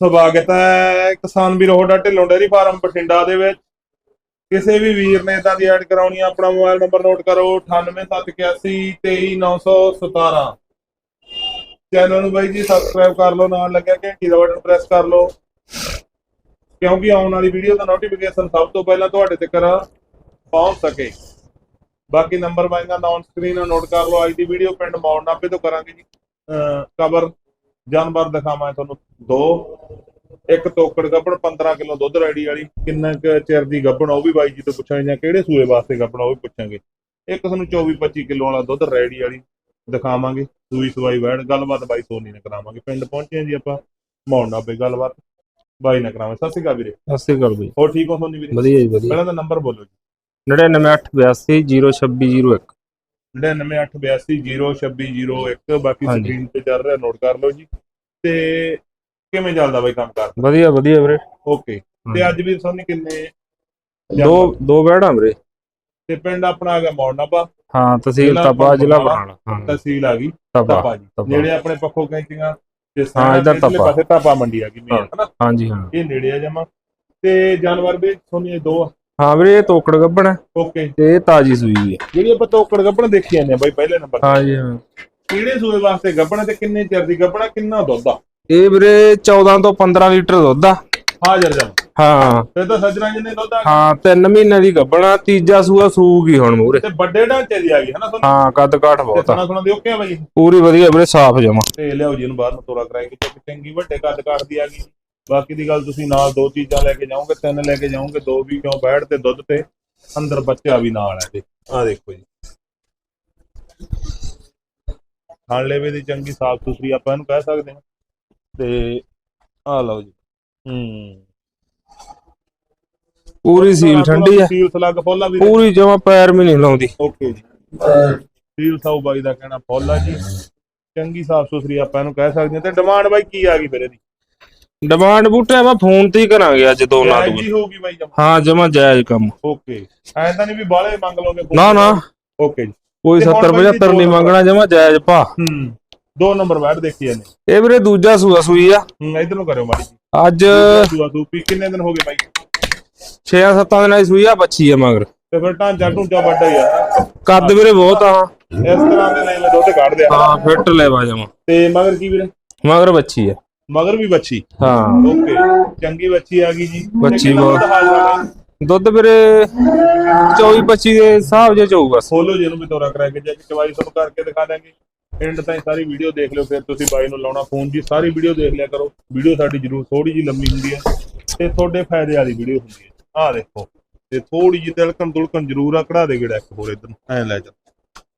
ਸਵਾਗਤ ਹੈ ਕਿਸਾਨ ਵੀਰ ਹੋਡਾ ਢਿੱਲੋਂ ਡੇਰੀ ਫਾਰਮ ਬਠਿੰਡਾ ਦੇ ਵਿੱਚ। ਕਿਸੇ ਵੀ ਵੀਰ ਨੇ ਇਦਾਂ ਦੀ ਐਡ ਕਰਾਉਣੀ ਆ, ਆਪਣਾ ਮੋਬਾਈਲ ਨੰਬਰ ਨੋਟ ਕਰੋ 9871823917 ਚੈਨਲ ਨੂੰ ਬਾਈ ਜੀ ਸਬਸਕ੍ਰਾਈਬ ਕਰ ਲਓ, ਨਾਲ ਲੱਗਿਆ ਘੰਟੀ ਦਾ ਬਟਨ ਪ੍ਰੈਸ ਕਰ ਲਓ। ਕਿਉਂਕਿ ਆਉਣ ਵਾਲੀ ਵੀਡੀਓ ਦਾ ਨੋਟੀਫਿਕੇਸ਼ਨ ਸਭ ਤੋਂ ਪਹਿਲਾਂ ਤੁਹਾਡੇ ਤੱਕ ਪਹੁੰਚ ਸਕੇ। ਬਾਕੀ ਨੰਬਰ ਬਾਈ ਦਾ ਔਨ ਸਕਰੀਨ ਨੋਟ ਕਰ ਲਓ, ਅੱਜ ਦੀ ਵੀਡੀਓ ਪਿੰਡ ਮੌੜ ਨਾਪੇ ਤੋਂ ਕਰਾਂਗੇ ਜੀ। ਕਵਰ ਜਾਨਵਰ ਦਿਖਾਵਾਂ ਤੁਹਾਨੂੰ। ਦੋ ਇੱਕ ਤੋਕੜ ਗੱਬਣ 15 ਕਿਲੋ ਦੁੱਧ ਰੈਡੀ ਵਾਲੀ। ਕਿੰਨਾ ਕੁ ਚਿਰ ਦੀ ਗੱਬਣ ਉਹ ਵੀ ਬਾਈ ਜੀ ਤੋਂ ਪੁੱਛਾਂਗੇ ਜਾਂ ਕਿਹੜੇ ਸੂਏ ਵਾਸਤੇ ਗੱਬਣ ਉਹ ਵੀ ਪੁੱਛਾਂਗੇ। ਇੱਕ ਤੁਹਾਨੂੰ 24 25 ਕਿਲੋ ਵਾਲਾ ਦੁੱਧ ਰੈਡੀ ਵਾਲੀ ਦਿਖਾਵਾਂਗੇ। ਸੂਈ ਸਵਾਈ ਵੈੜ ਗੱਲਬਾਤ ਬਾਈ ਸੋਨੀ ਨਾਲ ਕਰਾਵਾਂਗੇ। ਪਿੰਡ ਪਹੁੰਚੇ ਜੀ ਆਪਾਂ ਮੌੜ ਨਾਪੇ ਗੱਲਬਾਤ। ਬਾਈ ਨਾਲ ਕਰਾਵਾਂਗੇ। ਸਤਿ ਸ਼੍ਰੀ ਅਕਾਲ ਵੀਰੇ। ਸਤਿ ਸ਼੍ਰੀ ਅਕਾਲ ਬਈ। ਹੋਰ ਠੀਕ ਹੋ ਸੋਨੀ ਵੀਰੇ? ਵਧੀਆ ਜੀ ਵਧੀਆ। ਪਹਿਲਾਂ ਤਾਂ ਨੰਬਰ ਬੋਲੋ ਜੀ। 99882 9982202601 ਬਾਕੀ ਹਾਂਜੀ। ਸਕਰੀਨ ਤੇ ਚੱਲ ਰਿਹਾ ਨੋਟ ਕਰ ਲਓ ਜੀ। ਤੇ ਕਿਵੇਂ ਚੱਲਦਾ ਬਾਈ ਕੰਮ ਕਰ? ਵਧੀਆ ਵਧੀਆ ਵੀਰੇ। ਓਕੇ ਤੇ ਅੱਜ ਵੀ ਸੋਨੀ ਕਿੰਨੇ ਦੋ ਦੋ ਬੈੜਾਂ ਵੀਰੇ। ਤੇ ਪਿੰਡ ਆਪਣਾ ਆ ਗਿਆ ਹਾਂ ਤਹਿਸੀਲ ਜ਼ਿਲ੍ਹਾ ਤਪਾ ਜ਼ਿਲ੍ਹਾ ਬਰਨਾਲਾ। ਹਾਂ। ਤਹਿਸੀਲ ਆ ਗਈ। ਤਪਾ ਤਪਾ ਜੀ। ਤਪਾ। ਨੇੜੇ ਆਪਣੇ ਪੱਖੋ ਕੈਂਚੀਆਂ। ਤੇ ਹਾਂ, ਸਾਰਾ ਇੱਧਰ ਇੱਧਰਲੇ ਤਪਾ। ਪਾਸੇ ਤਪਾ ਮੰਡੀ ਆ ਗਈ ਮੇਨ ਹਾਂ। ਹਨਾ? ਹਾਂਜੀ ਹਾਂ। ਇਹ ਨੇੜੇ ਆ ਜਮਾ। ਤੇ ਜਾਨਵਰ ਵੀ ਸੋਨੀ ਇਹ ਦੋ ਹਾਂ ਵੀਰੇ ਇਹ ਤੋਕੜ ਗੱਬਣ ਹੈ। ਓਕੇ। ਤੇ ਇਹ ਤਾਜੀ ਸੂਈ ਹੈ। ਜਿਹੜੀ ਆਪਾਂ ਤੋਕੜ ਗੱਬਣ ਦੇਖੀ ਜਾਂਦੇ ਆ ਬਾਈ ਪਹਿਲੇ ਨੰਬਰ ਤੇ। ਹਾਂਜੀ ਹਾਂ। ਕਿਹੜੇ ਸੂਏ ਵਾਸਤੇ ਗੱਬਣ ਤੇ ਕਿੰਨੇ ਚਿਰ ਦੀ ਗੱਬਣਾ ਕਿੰਨਾ ਦੁੱਧ ਆ? ਇਹ ਵੀਰੇ 14 ਤੋਂ 15 ਲੀਟਰ ਦੁੱਧ ਆ। ਹਾਜ਼ਰ ਜਮ। ਹਾਂ। ਫਿਰ ਤਾਂ ਸੱਜਣਾ ਜਿੰਨੇ ਦੁੱਧ ਆ ਹਾਂ 3 ਮਹੀਨੇ ਦੀ ਗੱਬਣਾ ਤੀਜਾ ਸੂਆ ਸੂਗੀ ਹੁਣ ਮੂਰੇ ਤੇ ਵੱਡੇ ਢਾਂਚੇ ਦੀ ਆ ਗਈ ਹਨਾ ਤੁਹਾਨੂੰ? ਹਾਂ ਕੱਦ ਕਾਠ ਤੇ ਬਹੁਤ ਆ। ਸੁਣਾ ਸੁਣਾ ਦਿਓ ਕਿਆ ਬਾਈ? ਪੂਰੀ ਵਧੀਆ ਵੀਰੇ ਸਾਫ਼ ਜਮਾ। ਤੇ ਲਿਆਓ ਜੀ ਇਹਨੂੰ ਬਾਹਰ ਨੂੰ ਤੋਰਾ ਕਰਾਏਗੇ ਤੇ ਚੰਗੀ ਵੱਡੇ ਕੱਦ ਕਾਠ ਦੀ ਆ ਗਈ। ਬਾਕੀ ਦੀ ਗੱਲ ਤੁਸੀਂ ਨਾਲ ਦੋ ਚੀਜ਼ਾਂ ਲੈ ਕੇ ਜਾਓਗੇ ਤਿੰਨ ਲੈ ਕੇ ਜਾਓਗੇ ਦੋ ਵੀ ਕਿਉਂ ਬੈਠ ਤੇ ਦੁੱਧ ਤੇ ਅੰਦਰ ਬੱਚਾ ਵੀ ਨਾਲ ਹੈ ਤੇ ਆ ਦੇਖੋ ਜੀ। ਖਾਣ ਲੈਵੇ ਦੀ ਚੰਗੀ ਸਾਫ਼ ਸੁਥਰੀ ਆਪਾਂ ਇਹਨੂੰ ਕਹਿ ਸਕਦੇ ਹਾਂ। ਤੇ ਆ ਲਓ ਜੀ। ਹੂੰ। ਪੂਰੀ ਸੀਲ ਠੰਡੀ ਆ। ਸੀਲ ਸਲੱਗ ਫੋਲਾ ਵੀ ਪੂਰੀ ਜਮਾ ਪੈਰ ਵੀ ਨਹੀਂ ਲਾਉਂਦੀ ਓਕੇ ਜੀ। ਸੀਲ ਸਾਊ ਬਾਈ ਦਾ ਕਹਿਣਾ ਫੋਲਾ ਜੀ। ਚੰਗੀ ਸਾਫ਼ ਸੁਥਰੀ ਆਪਾਂ ਇਹਨੂੰ ਕਹਿ ਸਕਦੇ ਹਾਂ। ਤੇ ਡਿਮਾਂਡ ਬਾਈ ਕੀ ਆ ਗਈ ਫਿਰ ਇਹਦੀ ਡਿਮਾਂਡ ਬੂਟੇ ਆਪਾਂ ਫੋਨ ਤੇ ਹੀ ਕਰਾਂਗੇ ਅੱਜ ਦੋਨਾਂ ਜਾਇਜ਼ ਤੋਂ ਹੀ ਹੋਊਗੀ ਬਾਈ ਜਮਾ। ਹਾਂ ਜਮਾ ਜਾਇਜ਼ ਕੰਮ। ਓਕੇ ਐਂ ਤਾਂ ਨਹੀਂ ਵੀ ਬਾਲੇ ਮੰਗ ਲਓਗੇ ਨਾ ਨਾ। ਓਕੇ ਜੀ। ਕੋਈ ਤੇ ਹੁਣ 70 ਬਾਈ ਜੀ 75 ਨਹੀਂ ਦੋ ਮੰਗਣਾ ਜਮਾ ਜਾਇਜ਼ ਭਾ। ਹੂੰ। ਦੋ ਨੰਬਰ ਬੈਠ ਦੇਖੀ ਜਾਂਦੇ। ਇਹ ਵੀਰੇ ਦੂਜਾ ਸੂਆ ਸੂਈ ਆ। ਹੂੰ ਇਧਰ ਨੂੰ ਕਰਿਓ ਮਾੜੀ ਜੀ। ਅੱਜ ਦੂਆ ਸੂਪੀ। ਕਿੰਨੇ ਦਿਨ ਹੋ ਗਏ ਬਾਈ 6-7 ਦਿਨਾਂ ਦੀ ਸੂਈ ਆ ਬੱਚੀ ਆ ਮਗਰ। ਤੇ ਫਿਰ ਢਾਂਚਾ ਢੂੰਚਾ ਵੱਡਾ ਹੀ ਆ। ਕੱਦ ਵੀਰੇ ਬਹੁਤ ਆ। ਇਸ ਤਰ੍ਹਾਂ ਦੇ ਨਹੀਂ ਮੈਂ ਦੁੱਧ ਕੱਢਦੇ ਆ ਹਾਂ ਫਿੱਟ ਲੈਵਾ ਜਮਾ। ਤੇ ਮਗਰ ਕੀ ਵੀਰੇ? ਮਗਰ ਬੱਚੀ ਆ। ਮਗਰ ਵੀ ਬੱਚੀ ਹਾਂ। ਓਕੇ ਚੰਗੀ ਬੱਚੀ ਆ ਗਈ ਜੀ। ਬੱਚੀ ਬਹੁਤ- ਦੁੱਧ ਵੀਰੇ 24-25 ਦੇ ਹਿਸਾਬ ਜੇ ਚੋਊ ਬਸ। ਖੋਲੋ ਜੀ ਇਹਨੂੰ ਵੀ ਤੋਰਾ ਕਰਾ ਕੇ ਜੇ ਚਵਾਈ ਤੁਹਾਨੂੰ ਕਰਕੇ ਦਿਖਾ ਦਾਂਗੇ। ਐਂਡ ਤਾਈਂ ਸਾਰੀ ਵੀਡੀਓ ਦੇਖ ਲਿਓ ਫਿਰ ਤੁਸੀਂ ਬਾਈ ਨੂੰ ਲਾਉਣਾ ਫੋਨ ਜੀ। ਸਾਰੀ ਵੀਡੀਓ ਦੇਖ ਲਿਆ ਕਰੋ। ਵੀਡੀਓ ਸਾਡੀ ਜ਼ਰੂਰ ਥੋੜੀ ਜੀ ਲੰਮੀ ਹੁੰਦੀ ਹੈ। ਤੇ ਤੁਹਾਡੇ ਫਾਇਦੇ ਵਾਲੀ ਵੀਡੀਓ ਹੁੰਦੀ ਹੈ। ਆਹ ਦੇਖੋ ਤੇ ਥੋੜੀ ਜੀ ਤਿਲਕਣ ਤੁਲਕਣ ਜ਼ਰੂਰ ਆ ਕਢਾ ਦੇ ਗੇੜਾ ਇੱਕ ਹੋਰ ਇਧਰ ਐ ਲੈ ਜਾ।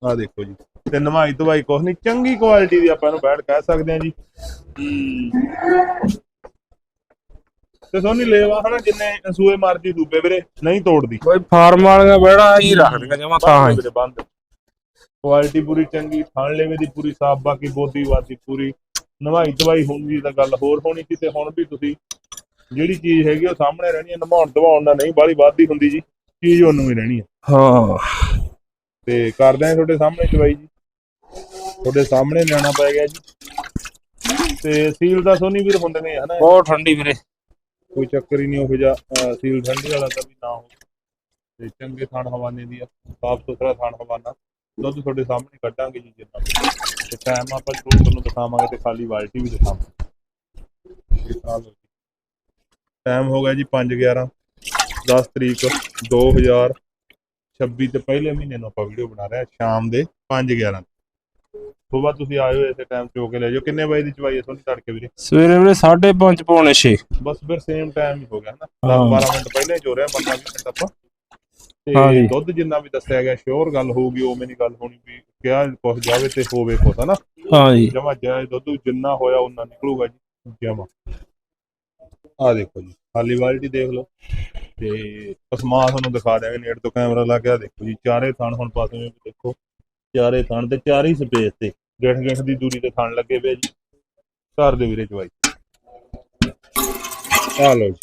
ਆਹ ਦੇਖੋ ਜੀ। ਤੇ ਨਵਾਈ ਦਵਾਈ ਕੁਛ ਨਹੀਂ ਚੰਗੀ ਕੁਆਲਿਟੀ ਦੀ ਆਪਾਂ ਇਹਨੂੰ ਬੈਠ ਕਹਿ ਸਕਦੇ ਹਾਂ ਜੀ। ਤੇ ਸੋਨੀ ਲੇਵਾ ਹਨਾ ਜਿੰਨੇ ਸੂਏ ਮਰਜ਼ੀ ਦੂਬੇ ਵੀਰੇ ਨਹੀਂ ਤੋੜਦੀ। ਕੋਈ ਫਾਰਮ ਵਾਲੀਆਂ ਬੈੜਾ ਹੀ ਰੱਖਦੀਆਂ ਜਮਾ ਤਾਂ ਹੀ। ਵੀਰੇ ਬੰਦ। ਕੁਆਲਿਟੀ ਪੂਰੀ ਚੰਗੀ ਥਣ ਲੈਵੇ ਦੀ ਪੂਰੀ ਸਾਫ਼ ਬਾਕੀ ਬੋਦੀ ਵਾਦੀ ਪੂਰੀ। ਨਵਾਈ ਦਵਾਈ ਹੁੰਦੀ ਤਾਂ ਗੱਲ ਹੋਰ ਹੋਣੀ ਸੀ ਤੇ ਹੁਣ ਵੀ ਤੁਸੀਂ ਜਿਹੜੀ ਚੀਜ਼ ਹੈਗੀ ਉਹ ਸਾਹਮਣੇ ਰਹਿਣੀ ਹੈ ਨਮਾਉਣ ਦਵਾਉਣ ਨਾਲ ਨਹੀਂ ਬਾਹਲੀ ਵਾਦੀ ਹੁੰਦੀ ਜੀ ਚੀਜ਼ ਉਹਨੂੰ ਹੀ ਰਹਿਣੀ ਹੈ। ਹਾਂ। ਤੇ ਕਰਦੇ ਆਂ ਤੁਹਾਡੇ ਸਾਹਮਣੇ ਚਵਾਈ ਜੀ। ਤੁਹਾਡੇ ਸਾਹਮਣੇ ਲੈਣਾ ਪੈ ਗਿਆ ਜੀ। ਤੇ ਸੀਲ ਦਾ ਸੋਨੀ ਵੀਰ ਹੁੰਦੇ ਨੇ ਹਨਾ? ਬਹੁਤ ਠੰਡੀ ਵੀਰੇ। ਕੋਈ ਚੱਕਰ ਹੀ ਨਹੀਂ ਉਹ ਅਹ, ਸੀਲ ਠੰਡੀ ਵਾਲਾ ਤਾਂ ਵੀ ਨਾ ਹੋ ਤੇ ਚੰਗੇ ਥਣ ਹਵਾਨੇ ਦੀ ਆ ਸਾਫ਼ ਸੁਥਰਾ ਥਣ ਹਵਾਨਾ। ਦੁੱਧ ਤੁਹਾਡੇ ਸਾਹਮਣੇ ਕੱਢਾਂਗੇ ਜੀ ਜਿੰਨਾ। ਤੇ ਟਾਈਮ ਆਪਾਂ ਜ਼ਰੂਰ ਤੁਹਾਨੂੰ ਦਿਖਾਵਾਂਗੇ ਤੇ ਖਾਲੀ ਬਾਲਟੀ ਵੀ ਦਿਖਾਵਾਂਗੇ। ਟਾਈਮ ਹੋ ਗਿਆ ਜੀ 5:11 10 ਤਰੀਕ 2026 ਤੇ ਪਹਿਲੇ ਮਹੀਨੇ ਨੂੰ ਆਪਾਂ ਵੀਡੀਓ ਬਣਾ ਰਹੇ ਹਾਂ ਸ਼ਾਮ ਦੇ 5:11 ਸੁਬਾਹ ਤੁਸੀਂ ਆਇਓ ਇਸੇ ਟਾਈਮ ਚੋ ਕੇ ਲੈ ਜਾਓ। ਕਿੰਨੇ ਵਜੇ ਦੀ ਚਵਾਈ ਹੈ ਤੁਹਾਨੂੰ ਤੜਕੇ ਵੀਰੇ? ਸਵੇਰੇ ਵੀਰੇ 5:30 ਪੌਣੇ 6 ਬਸ ਫਿਰ ਸੇਮ ਟਾਈਮ ਹੀ ਹੋ ਗਿਆ ਨਾ ਹਾਂ। 10 12 ਮਿੰਟ ਪਹਿਲਾਂ ਚੋ ਰਿਹਾ 15 20 ਮਿੰਟ ਆਪਾਂ। ਤੇ ਜੀ। ਦੁੱਧ ਜਿੰਨਾ ਵੀ ਦੱਸਿਆ ਗਿਆ ਸ਼ੋਰ ਗੱਲ ਹੋਊਗੀ ਉਵੇਂ ਨਹੀਂ ਗੱਲ ਹੋਣੀ ਵੀ ਕਿਹਾ ਕੁਛ ਜਾਵੇ ਤੇ ਹੋਵੇ ਕੁਛ ਹਨਾ। ਹਾਂ ਜੀ। ਜਮਾ ਜਾਇਜ਼ ਦੁੱਧ ਜਿੰਨਾ ਹੋਇਆ ਉਹਨਾਂ ਨਿਕਲੂਗਾ ਜੀ ਜਮਾ। ਆ ਦੇਖੋ ਜੀ ਖਾਲੀ ਬਾਲਟੀ ਦੇਖ ਲਓ। ਤੇ ਅਸਮਾਨ ਤੁਹਾਨੂੰ ਦਿਖਾ ਦਿਆਂਗੇ ਨੇੜ ਤੋਂ ਕੈਮਰਾ ਲਾ ਕੇ। ਆ ਦੇਖੋ ਜੀ ਚਾਰੇ ਥਣ ਹੁਣ ਪਾਸੇ ਦੇਖੋ। ਚਾਰੇ ਥਣ ਤੇ ਚਾਰ ਹੀ ਸਪੇਸ ਤੇ। ਗਿੱਠ ਗਿੱਠ ਦੀ ਦੂਰੀ ਤੇ ਥਣ ਲੱਗੇ ਪਏ ਜੀ। ਘਰ ਦੇ ਵੀਰੇ ਚਵਾਈ ਆ ਲਓ ਜੀ।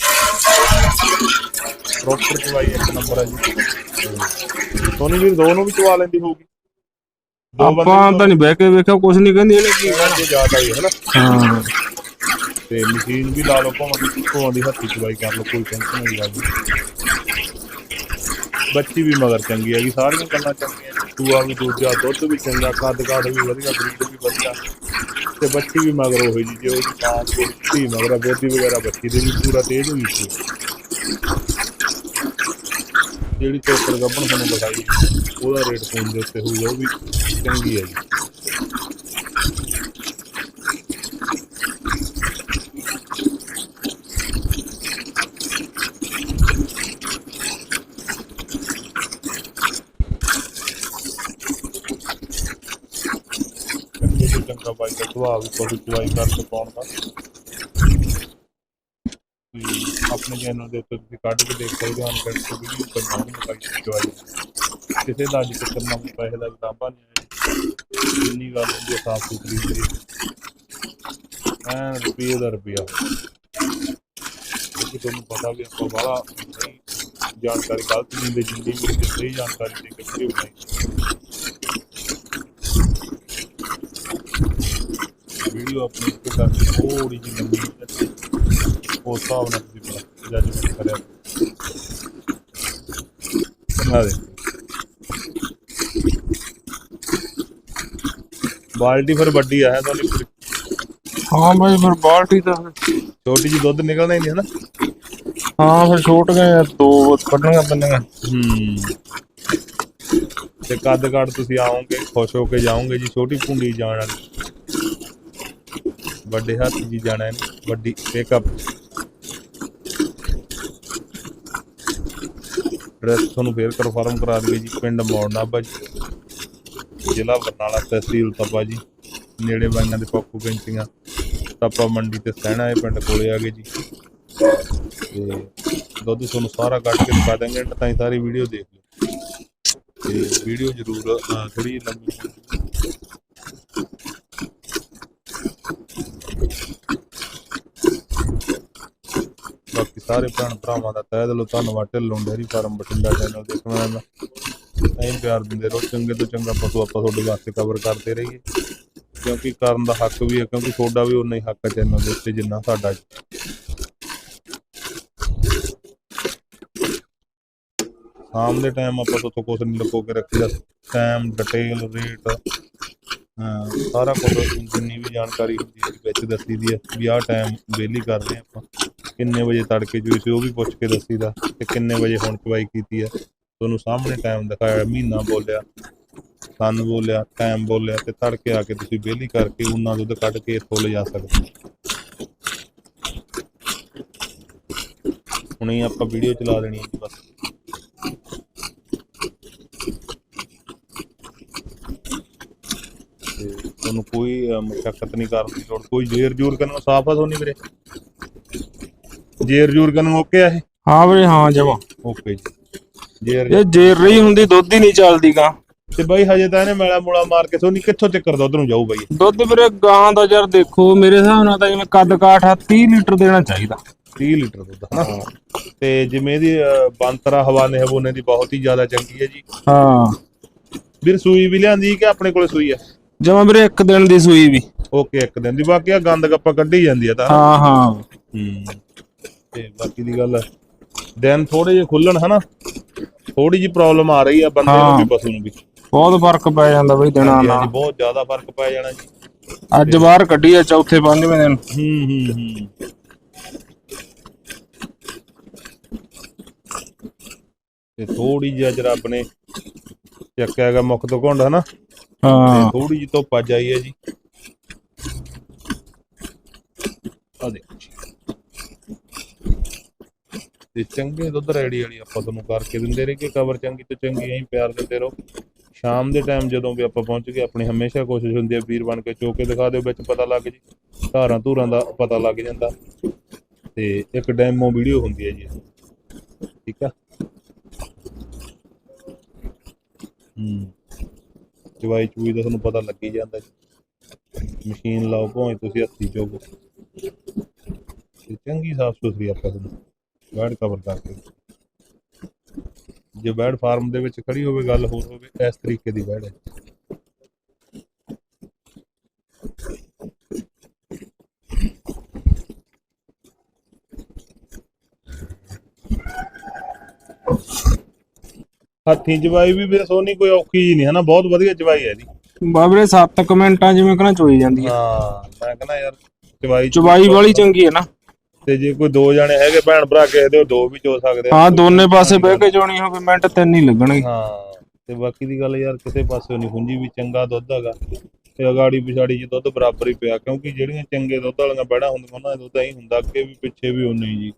ਪ੍ਰੋਪਰ ਚਵਾਈ ਇੱਕ ਨੰਬਰ ਹੈ ਜੀ। ਸੋਨੀ ਵੀਰ ਦੋ ਨੂੰ ਵੀ ਚਵਾ ਲੈਂਦੀ ਹੋਊਗੀ। ਆਪਾਂ ਤਾਂ ਨਹੀਂ ਬਹਿ ਕੇ ਵੇਖਿਆ ਕੁਝ ਨਹੀਂ ਕਹਿੰਦੀ ਇਹਨੇ ਕੀ ਦੀ ਜ਼ਿਆਦਾ ਹੀ ਹੈ ਨਾ। ਹਾਂ। ਤੇ ਮਸ਼ੀਨ ਵੀ ਲਾ ਲਓ ਭਾਵੇਂ ਦੀ ਭਾਵੇਂ ਦੀ ਹੱਥੀ ਚਵਾਈ ਕਰ ਲਓ ਕੋਈ ਟੈਨਸ਼ਨ ਨਹੀਂ ਗੱਲ ਬੱਚੀ ਵੀ ਮਗਰ ਚੰਗੀ ਹੈਗੀ ਸਾਰੀਆਂ ਗੱਲਾਂ ਚੰਗੀਆਂ। ਸੂਆ ਵੀ ਦੂਜਾ ਦੁੱਧ ਵੀ ਚੰਗਾ ਕੱਦ ਕਾਠ ਵੀ ਵਧੀਆ ਬਰੀਡ ਵੀ ਵਧੀਆ। ਤੇ ਬੱਚੀ ਵੀ ਮਗਰ ਹੋਈ ਜੀ ਜੇ ਉਹਦੀ ਮਾਂ ਦੀ ਧੀ ਮਗਰ ਆ, ਬੋਦੀ ਵਗੈਰਾ ਬੱਚੀ ਦੇ ਵੀ ਪੂਰਾ ਤੇਜ਼ ਹੋਈ ਸੀ। ਜਿਹੜੀ ਟੋਕਰ ਗੱਬਣ ਤੁਹਾਨੂੰ ਦਿਖਾਈ ਉਹਦਾ ਰੇਟ ਫੋਨ ਦੇ ਉੱਤੇ ਹੋਊਗਾ ਉਹ ਵੀ ਚੰਗੀ ਹੈ ਜੀ ਚੰਗੇ ਤੋਂ ਚੰਗਾ ਬਾਈ ਦਾ ਸੁਭਾਅ ਵੀ ਕੋਈ ਚਵਾਈ ਕਰਕੇ ਪਾਉਣ ਦਾ ਵੀ ਆਪਣੇ ਚੈਨਲ ਦੇ ਉੱਤੇ ਤੁਸੀਂ ਕੱਢ ਕੇ ਦੇਖ ਸਕਦੇ ਹੋ ਅਨਕਟ ਤੋਂ ਵੀਡੀਓ ਬਣਾਉਣੀ ਬਾਈ ਦੀ ਚਵਾਈ ਕਿਸੇ ਦਾ ਅੱਜ ਤੱਕ ਨਾ ਪੈਸੇ ਦਾ ਕਿਤਾਬਾਂ ਨਹੀਂ ਜਿੰਨੀ ਗੱਲ ਹੁੰਦੀ ਹੈ ਸਾਫ਼ ਸੁਥਰੀ ਹੁੰਦੀ ਹੈ ਐਨ ਦਾ ਰੁਪਈਆ। ਕਿਉਂਕਿ ਤੁਹਾਨੂੰ ਪਤਾ ਵੀ ਆਪਾਂ ਬਾਹਲਾ ਜਾਣਕਾਰੀ, ਗਲਤ ਦਿੰਦੇ ਜਿੰਨੀ ਵੀ ਹੁੰਦੀ, ਸਹੀ ਜਾਣਕਾਰੀ ਦੇ ਕੇ ਬਣਾਈ। ਵੀਡੀਓ ਆਪਣੀ ਇੱਕ ਕਰਕੇ ਥੋੜੀ ਜਿਹੀ ਲੰਬੀ ਹੈ ਉਸ ਹਿਸਾਬ ਨਾਲ ਤੁਸੀਂ ਜੱਜਮੈਂਟ ਕਰਿਆ ਬਣਾ ਦੇ। ਬਾਲਟੀ ਫਿਰ ਵੱਡੀ ਆ ਹੈ ਤੁਹਾਡੀ। ਹਾਂ ਬਾਈ ਫਿਰ ਬਾਲਟੀ ਤਾਂ ਛੋਟੀ ਜੀ ਦੁੱਧ ਨਿਕਲਣਾ ਹੀ ਨਹੀਂ ਹੈ ਨਾ? ਹਾਂ ਫਿਰ ਛੋਟ ਗਏ ਦੋ ਕੱਢਣੀਆਂ ਪੈਣੀਆਂ ਹੂੰ। ਤੇ ਕੱਦ ਕਾਠ ਤੁਸੀਂ ਆਓਗੇ ਖੁਸ਼ ਹੋ ਕੇ ਜਾਓਗੇ ਜੀ ਛੋਟੀ ਭੁੰਡੀ ਜਾਣ ਵਾਲੀ। ਵੱਡੇ ਹੱਥ ਜੀ ਜਾਣਾ ਹੈ ਵੱਡੀ ਪਿਕਅਪ ਡਰੈਸ ਤੁਹਾਨੂੰ ਫੇਰ ਕਨਫਰਮ ਕਰਾ ਦਈਏ ਜੀ, ਪਿੰਡ ਮੋੜਨਾ ਜੀ। ਜ਼ਿਲ੍ਹਾ ਬਰਨਾਲਾ ਤਹਿਸੀਲ ਤਪਾ ਜੀ। ਨੇੜੇ ਬਾਈਆਂ ਦੇ ਪੱਪੂ ਪੈਂਟੀਆਂ ਤਪਾ ਮੰਡੀ ਤੇ ਸਹਿਣਾ ਇਹ ਪਿੰਡ ਕੋਲੇ ਆ ਗਏ ਜੀ। ਤੇ ਦੁੱਧ ਤੁਹਾਨੂੰ ਸਾਰਾ ਕੱਢ ਕੇ ਦਿਖਾ ਦਾਂਗੇ ਤਾਂ ਤਾਈਂ ਸਾਰੀ ਵੀਡੀਓ ਦੇਖ ਲਓ। ਤੇ ਵੀਡੀਓ ਜ਼ਰੂਰ ਥੋੜੀ ਲੰਬੀ ਬਾਕੀ ਸਾਰੇ ਭੈਣ ਭਰਾਵਾਂ ਦਾ ਤਹਿ ਦਿਲੋਂ ਧੰਨਵਾਦ। Dhillon dairy farm Bathinda channel ਦੇਖਣ ਦਾ ਐਂ ਪਿਆਰ ਦਿੰਦੇ ਰਹੋ, ਚੰਗੇ ਤੋਂ ਚੰਗਾ ਪਸ਼ੂ ਆਪਾਂ ਤੁਹਾਡੇ ਵਾਸਤੇ ਕਵਰ ਕਰਦੇ ਰਹੀਏ। ਕਿਉਂਕਿ ਕਰਨ ਦਾ ਹੱਕ ਵੀ ਹੈ, ਕਿਉਂਕਿ ਤੁਹਾਡਾ ਵੀ ਉਨਾ ਹੀ ਹੱਕ ਹੈ ਚੈਨਲ ਦੇ ਉੱਤੇ, ਜਿੰਨਾ ਸਾਡਾ ਸ਼ਾਮ ਦੇ ਟਾਈਮ ਆਪਾਂ ਤੋਂ ਕੁਝ ਨਹੀਂ ਲੁਕੋ ਕੇ ਰੱਖੀਦਾ। ਟਾਈਮ ਡਿਟੇਲ ਰੇਟ ਸਾਰਾ ਕੁਝ ਜਿੰਨੀ ਵੀ ਜਾਣਕਾਰੀ ਹੁੰਦੀ ਹੈ, ਵਿੱਚ ਦੱਸੀ ਦੀ ਹੈ, ਵੀ ਆਹ ਟਾਈਮ ਵੇਲੀ ਕਰਦੇ ਹਾਂ ਆਪਾਂ। ਕਿੰਨੇ ਵਜੇ ਤੜਕੇ ਚੋਈ ਸੀ ਉਹ ਵੀ ਪੁੱਛ ਕੇ ਦੱਸੀਦਾ ਤੇ ਕਿੰਨੇ ਵਜੇ ਹੁਣ ਚਵਾਈ ਕੀਤੀ ਹੈ ਤੁਹਾਨੂੰ ਸਾਹਮਣੇ ਟਾਈਮ ਦਿਖਾਇਆ ਮਹੀਨਾ ਬੋਲਿਆ ਸੰਨ ਬੋਲਿਆ ਟਾਈਮ ਬੋਲਿਆ ਤੇ ਤੜਕੇ ਆ ਕੇ ਤੁਸੀਂ ਵੇਲੀ ਕਰਕੇ ਉਹਨਾਂ ਦੁੱਧ ਕੱਢ ਕੇ ਇੱਥੋਂ ਲਿਜਾ ਸਕਦੇ ਹੁਣੇ ਆਪਾਂ ਵੀਡੀਓ ਚਲਾ ਦੇਣੀ ਹੈ ਬਸ। ਤੁਹਾਨੂੰ ਕੋਈ ਅਹ, ਮੁਸ਼ੱਕਤ ਨਹੀਂ ਕਰਨ ਦੀ ਲੋੜ ਕੋਈ ਜੇਰ ਜੂਰ ਕਰਨ ਸਾਫ਼ ਆ ਤੁਹਾਨੂੰ ਵੀਰੇ? ਜੇਰ ਜੂਰ ਕਰਨ ਨੂੰ ਓਕੇ ਆ ਇਹ? ਹਾਂ ਵੀਰੇ ਹਾਂ ਜਮਾ। ਓਕੇ ਜੇਰ ਇਹ ਜੇਰ ਰਹੀ ਹੁੰਦੀ ਦੁੱਧ ਹੀ ਨਹੀਂ ਚੱਲਦੀ ਗਾ ਤੇ ਬਾਈ ਹਜੇ ਤਾਂ ਇਹਨੇ ਮੈਲਾ ਮੂਲਾ ਮਾਰ ਕੇ ਸੋਨੀ ਕਿੱਥੋਂ ਚੱਕਰ ਦੁੱਧ ਨੂੰ ਜਾਊ ਬਾਈ? ਦੁੱਧ ਵੀਰੇ ਗਾਂ ਦਾ ਯਾਰ ਦੇਖੋ ਮੇਰੇ ਹਿਸਾਬ ਨਾਲ ਤਾਂ ਜਿਵੇਂ ਕੱਦ ਕਾਠ ਆ 30 ਲੀਟਰ ਦੇਣਾ ਚਾਹੀਦਾ। 30 ਲੀਟਰ ਦੁੱਧ ਹਨਾ? ਤੇ ਜਿਵੇਂ ਇਹਦੀ ਬੰਤਰਾ ਹਵਾਨੇ ਹਵੂਨੇ ਦੀ ਬਹੁਤ ਹੀ ਜ਼ਿਆਦਾ ਚੰਗੀ ਹੈ ਜੀ। ਹਾਂ। ਵੀਰ ਸੂਈ ਵੀ ਲਿਆਂਦੀ ਕਿ ਆਪਣੇ ਕੋਲੇ ਸੂਈ ਆ? ਜਮਾ ਵੀਰੇ ਇੱਕ ਦਿਨ ਦੀ ਸੂਈ ਵੀ। ਓਕੇ ਇੱਕ ਦਿਨ ਦੀ। ਬਾਕੀ ਆ ਗੰਦ ਗੱਪਾ ਕੱਢੀ ਜਾਂਦੀ ਆ ਤਾਂ। ਹਾਂ ਹਾਂ। ਹੂੰ। ਤੇ ਬਾਕੀ ਦੀ ਗੱਲ ਦਿਨ ਥੋੜੇ ਜਿਹਾ ਖੁੱਲਣ ਹਨਾ ਥੋੜੀ ਜੀ ਪ੍ਰੋਬਲਮ ਆ ਰਹੀ ਆ ਬੰਦੇ ਨੂੰ। ਵੀ ਪਸ਼ੂ ਨੂੰ ਵੀ। ਬਹੁਤ ਫ਼ਰਕ ਪੈ ਜਾਂਦਾ ਬਈ ਦਿਨਾਂ ਨਾਲ। ਬਹੁਤ ਜ਼ਿਆਦਾ ਫ਼ਰਕ ਪੈ ਜਾਣਾ ਜੀ। ਅੱਜ ਬਾਹਰ ਕੱਢੀ ਆ ਚੌਥੇ ਪੰਜਵੇਂ ਦਿਨ। ਹੂੰ ਹੂੰ ਹੂੰ। ਤੇ ਥੋੜੀ ਜਿਹੀ ਅੱਜ ਰੱਬ ਨੇ ਚੱਕਿਆ ਹੈਗਾ ਮੁੱਖ ਤੋਂ ਘੁੰਡ ਹਨਾ। ਹਾਂ। ਥੋੜੀ ਜਿਹੀ ਧੁੱਪ ਅੱਜ ਆਈ ਹੈ ਜੀ। ਆ ਦੇਖੋ ਜੀ ਤੇ ਚੰਗੇ ਦੁੱਧ ਰੈੜੀ ਵਾਲੀ ਆਪਾਂ ਤੁਹਾਨੂੰ ਕਰਕੇ ਦਿੰਦੇ ਰਹੇ ਕਿ ਕਵਰ ਚੰਗੀ ਤੋਂ ਚੰਗੀ, ਐਂ ਪਿਆਰ ਦਿੰਦੇ ਰਹੋ। ਸ਼ਾਮ ਦੇ ਟਾਈਮ ਜਦੋਂ ਵੀ ਆਪਾਂ ਪਹੁੰਚ ਗਏ, ਆਪਣੀ ਹਮੇਸ਼ਾ ਕੋਸ਼ਿਸ਼ ਹੁੰਦੀ ਹੈ ਵੀਰ ਬਣ ਕੇ ਚੋਕੇ ਦਿਖਾ ਦਿਓ, ਵਿੱਚ ਪਤਾ ਲੱਗ ਜੀ, ਧਾਰਾਂ ਧੂਰਾਂ ਦਾ ਪਤਾ ਲੱਗ ਜਾਂਦਾ। ਤੇ ਇੱਕ ਡੈਮੋ ਵੀਡੀਓ ਹੁੰਦੀ ਹੈ ਜੀ। ਠੀਕ ਆ? ਹੂੰ। ਚਵਾਈ ਚੂਈ ਦਾ ਤੁਹਾਨੂੰ ਪਤਾ ਲੱਗੀ ਜਾਂਦਾ ਜੀ। ਮਸ਼ੀਨ ਲਾਓ, ਭਾਵੇਂ ਤੁਸੀਂ ਹੱਥੀ ਚੋਗੋ ਤੇ ਚੰਗੀ ਸਾਫ਼ ਸੁਥਰੀ ਆਪਾਂ ਤੁਹਾਨੂੰ ਬੈੜ ਕਵਰ ਕਰਕੇ ਜੇ ਬੈੜ ਫਾਰਮ ਦੇ ਵਿੱਚ ਖੜੀ ਹੋਵੇ ਗੱਲ ਹੋਰ ਹੋਵੇ ਇਸ ਤਰੀਕੇ ਦੀ ਬੈੜ ਹੈ। ਹੱਥੀ ਜਵਾਈ ਵੀ ਵੀਰੇ ਸੋਨੀ ਕੋਈ ਔਖੀ ਜੀ ਨਹੀਂ ਹੈ ਬਹੁਤ ਵਧੀਆ ਜਵਾਈ ਹੈ ਜੀ। ਬਾਬਰੇ 7 ਕਮੈਂਟਾਂ ਜਿਵੇਂ ਕਹਿੰਦਾ ਚੋਈ ਜਾਂਦੀ ਹੈ। ਹਾਂ ਮੈਂ ਕਹਿੰਦਾ ਯਾਰ ਜਵਾਈ ਚਵਾਈ ਵਾਲੀ ਚੰਗੀ ਹੈ ਨਾ। ਤੇ ਜੇ ਕੋਈ ਦੋ ਜਣੇ ਹੈਗੇ ਭੈਣ ਭਰਾ ਕਿਸੇ ਦੇ ਉਹ ਦੋ ਵੀ ਚੋ ਸਕਦੇ ਆ। ਹਾਂ ਦੋਨੇ ਪਾਸੇ ਬਹਿ ਕੇ ਚੋਣੀ ਹੋਵੇ ਮਿੰਟ ਤਿੰਨ ਹੀ ਲੱਗਣਗੇ। ਹਾਂ ਤੇ ਬਾਕੀ ਦੀ ਗੱਲ ਯਾਰ ਕਿਸੇ ਪਾਸੇ ਨਹੀਂ ਹੁੰਜੀ ਵੀ ਚੰਗਾ ਦੁੱਧ ਹੈਗਾ। ਤੇ ਅਗਾੜੀ ਪਿਛਾੜੀ ਚ ਦੁੱਧ ਬਰਾਬਰ ਹੀ ਪਿਆ ਕਿਉਂਕਿ ਜਿਹੜੀਆਂ ਚੰਗੇ ਦੁੱਧ ਵਾਲੀਆਂ ਬੜਾ ਹੁੰਦੀਆਂ ਉਹਨਾਂ ਦਾ ਦੁੱਧ ਐਂ ਹੁੰਦਾ ਅੱਗੇ ਵੀ ਪਿੱਛੇ ਵੀ ਉਨਾ ਹੀ ਜੀ।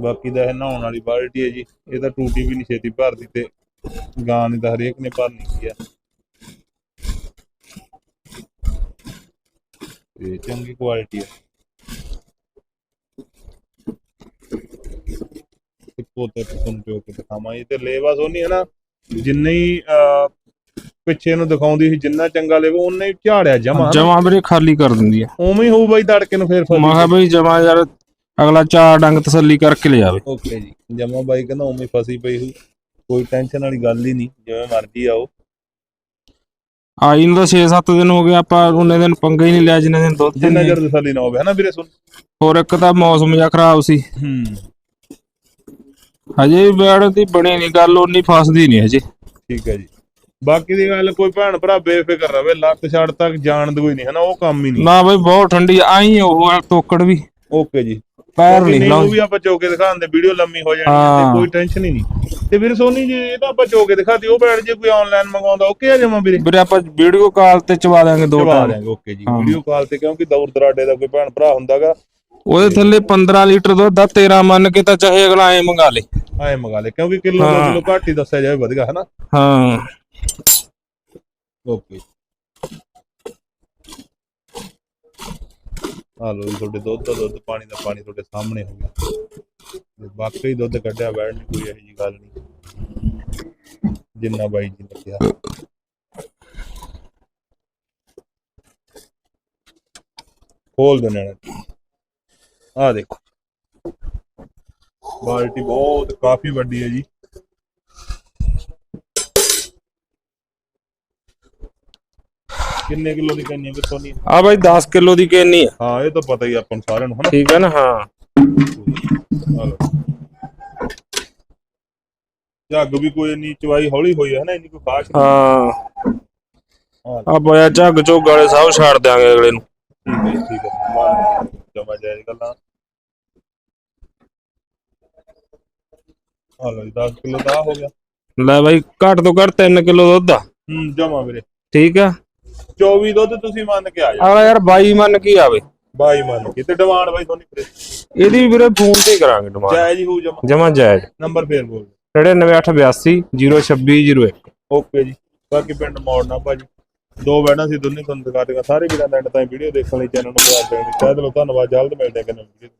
ਬਾਕੀ ਦਾ ਇਹ ਨਹਾਉਣ ਵਾਲੀ ਬਾਲਟੀ ਹੈ ਜੀ ਇਹ ਤਾਂ ਟੂਟੀ ਵੀ ਨਹੀਂ ਛੇਤੀ ਭਰਦੀ ਤੇ ਗਾਂ ਨੇ ਤਾਂ ਹਰੇਕ ਨੇ ਭਰਨੀ ਕੀ ਆ। ਤੇ ਚੰਗੀ ਕੁਆਲਿਟੀ ਹੈ ਇੱਕੋ ਤੇ ਤੁਹਾਨੂੰ ਜੋ ਕੇ ਦਿਖਾਵਾਂਗੇ ਤੇ ਲੇਵਾ ਸੋਨੀ ਹੈ ਨਾ ਜਿੰਨੇ ਹੀ ਪਿੱਛੇ ਨੂੰ ਦਿਖਾਉਂਦੀ ਸੀ ਜਿੰਨਾ ਚੰਗਾ ਲੇਵਾ ਉਨਾ ਹੀ ਝਾੜਿਆ ਜਮਾ ਜਮਾ ਵੀਰੇ ਖਾਲੀ ਕਰ ਦਿੰਦੀ ਹੈ ਉਵੇਂ ਹੀ ਹੋਊ ਬਾਈ ਤੜਕੇ ਨੂੰ ਫੇਰ ਮੈਂ ਕਿਹਾ ਬਈ ਜਮਾ ਯਾਰ ਅਗਲਾ ਚਾਰ ਡੰਗ ਤਸੱਲੀ ਕਰਕੇ ਲੈ ਜਾਵੇ ਓਕੇ ਜੀ। ਜਮਾ ਬਾਈ ਕਹਿੰਦਾ ਉਵੇਂ ਹੀ ਫਸੀ ਪਈ ਹੋਊ। ਕੋਈ ਟੈਨਸ਼ਨ ਵਾਲੀ ਗੱਲ ਹੀ ਨਹੀਂ ਜਿਵੇਂ ਮਰਜ਼ੀ ਆਓ। ਆਈ ਨੂੰ ਤਾਂ 6-7 ਦਿਨ ਹੋ ਗਏ ਆਪਾਂ ਉਹਨੇ ਦਿਨ ਪੰਗਾ ਹੀ ਨਹੀਂ ਲਿਆ ਜਿੰਨੇ ਦਿਨ ਦੁੱਧ ਜਿੰਨਾ ਚਿਰ ਤਸੱਲੀ ਨਾ ਹੋਵੇ ਹਨਾ ਵੀਰੇ ਸੁਣ? ਹੋਰ ਇੱਕ ਤਾਂ ਮੌਸਮ ਜਿਹਾ ਖਰਾਬ ਸੀ। ਹੂੰ। ਹਜੇ ਵੀ ਬੈੜ ਦੀ ਬਣੀ ਨਹੀਂ ਗੱਲ ਉਨੀ ਫਸਦੀ ਨਹੀਂ ਹਜੇ। ਠੀਕ ਹੈ ਜੀ। ਬਾਕੀ ਦੀ ਗੱਲ ਕੋਈ ਭੈਣ ਭਰਾ ਬੇਫਿਕਰ ਰਵੇ ਲੱਤ ਛੱਡ ਤੱਕ ਜਾਣ ਦੀ ਕੋਈ ਨਹੀਂ ਹਨਾ ਉਹ ਕੰਮ ਹੀ ਨਹੀਂ। ਨਾ ਬਈ ਬਹੁਤ ਠੰਡੀ ਆਈ ਉਹ ਆ ਤੋਕੜ ਵੀ। ਓਕੇ ਜੀ। ਪੈਰ ਨਹੀਂ ਉਹ ਲਾਉਂਦੀ ਵੀ ਆਪਾਂ ਚੋਕੇ ਦਿਖਾਉਂਦੇ ਵੀਡੀਓ ਲੰਮੀ ਹੋ ਜਾਣੀ ਹੈ। ਤੇ ਕੋਈ ਟੈਨਸ਼ਨ ਹੀ ਨਹੀਂ। ਤੇ ਵੀਰ ਸੋਨੀ ਜੀ ਇਹ ਤਾਂ ਆਪਾਂ ਚੋਕੇ ਦਿਖਾਤੀ ਉਹ ਬੈਠ ਜੇ ਕੋਈ ਆਨਲਾਈਨ ਮੰਗਾਉਂਦਾ ਓਕੇ ਆ ਜਮਾ ਵੀਰੇ? ਵੀਰੇ ਆਪਾਂ ਵੀਡੀਓ ਕਾਲ ਤੇ ਚਵਾ ਦਾਂਗੇ ਦੋ ਚਵਾ ਟਾਈਮ ਦਿਆਂਗੇ ਓਕੇ ਜੀ। ਵੀਡੀਓ ਕਾਲ ਤੇ ਕਿਉਂਕਿ ਦੌਰ ਦਰਾਡੇ ਦਾ ਕੋਈ ਭੈਣ ਭਰਾ ਹੁੰਦਾਗਾ। ਉਹਦੇ ਥੱਲੇ 15 ਲੀਟਰ ਦੁੱਧ ਆ 13 ਮੰਨ ਕੇ ਤਾਂ ਚਾਹੇ ਅਗਲਾ ਐ ਮੰਗਾ ਲੇ। ਐ ਮੰਗਾ ਲੈ ਕਿਉਂਕਿ ਕਿਲੋ ਦੋ। ਕਿਲੋ ਘੱਟ ਹੀ ਦੱਸਿਆ ਜਾਵੇ ਵਧੀਆ ਹਨਾ? ਹਾਂ। ਓਕੇ। ਆ ਲੋ ਤੁਹਾਡੇ ਦੁੱਧ ਦਾ ਦੁੱਧ, ਪਾਣੀ ਦਾ ਪਾਣੀ ਤੁਹਾਡੇ ਸਾਹਮਣੇ ਹੋ ਗਿਆ। ਵਾਕਈ ਦੁੱਧ ਕੱਢਿਆ, ਬੈਠ ਨਹੀਂ ਕੋਈ ਇਹੋ ਜੀ ਗੱਲ ਨਹੀਂ ਜਿੰਨਾ ਬਾਈ ਜੀ ਨੇ ਕਿਹਾ। ਖੋਲ ਦੇਣਾ ਆ ਦੇਖੋ। ਬਾਲਟੀ ਬਹੁਤ, ਕਾਫੀ ਵੱਡੀ ਹੈ ਜੀ। ਕਿੰਨੇ ਕਿਲੋ ਦੀ ਕੰਨੀ ਹੈ ਸੋਨੀ ਆ ਬਾਈ 10 ਕਿਲੋ ਦੀ ਕੇਨੀ ਆ। ਹਾਂ ਇਹ ਤਾਂ ਪਤਾ ਹੀ ਆਪਾਂ ਨੂੰ ਸਾਰਿਆਂ ਨੂੰ ਹਨਾ? ਠੀਕ ਹੈ ਨਾ? ਹਾਂ। ਝੱਗ ਵੀ ਕੋਈ ਇੰਨੀ ਚਵਾਈ ਹੌਲੀ ਹੋਈ ਹੈ ਨਾ ਇੰਨੀ ਕੋਈ ਖਾਸ ਨਹੀਂ। ਹਾਂ। ਆ ਬੋਇਆ ਝੱਗ ਝੋਗ ਵਾਲੇ ਸਭ ਛੱਡ ਦਿਆਂਗੇ ਅਗਲੇ ਨੂੰ। ਠੀਕ ਹੈ ਠੀਕ ਹੈ। ਜਮਾ ਜਾਇਜ਼ ਗੱਲਾਂ ਆ। ਜੀ 10 ਕਿਲੋ ਦਾ ਹੋ ਗਿਆ। ਲੈ ਬਾਈ ਘੱਟ ਤੋਂ ਘੱਟ 3 ਕਿਲੋ ਦੁੱਧ ਆ। ਹੂੰ ਜਮਾ ਵੀਰੇ। ਠੀਕ ਆ? 24 ਦੁੱਧ ਤੁਸੀਂ ਮੰਨ ਕੇ ਆ ਜਾ ਅਗਲਾ ਯਾਰ 22 ਮੰਨ ਕੀ ਆਵੇ। ਬਾਈ ਮੰਨ ਕੇ। ਤੇ ਡਿਮਾਂਡ ਬਾਈ ਸੋਨੀ ਵੀਰੇ ਇਹਦੀ ਵੀ ਵੀਰੇ ਫੋਨ ਤੇ ਹੀ ਕਰਾਂਗੇ ਡਿਮਾਂਡ। ਜਾਇਜ਼ ਹੀ ਹੋਊ ਜਮਾ। ਜਮਾ ਜਾਇਜ਼। ਨੰਬਰ ਫੇਰ ਬੋਲ 99882 02601 ਓਕੇ ਜੀ। ਬਾਕੀ ਪਿੰਡ ਮੋੜਨਾ ਭਾਜੀ। ਦੋ ਬੈਠਾ ਸੀ ਦੋਨੇ ਤੁਹਾਨੂੰ ਦਿਖਾ ਦੇਗਾ ਸਾਰੇ ਵੀਰਾਂ ਦਾ ਐਂਡ ਤਾਈਂ ਵੀਡੀਓ ਦੇਖਣ ਲਈ ਚੈਨਲ ਨੂੰ ਪਿਆਰ ਦੇਣ ਲਈ। ਕਹਿ ਦਿਓ ਧੰਨਵਾਦ ਜਲਦ ਮਿਲਦੇ ਹਾਂ ਕਿ ਨਵੀਂ ਵੀਡੀਓ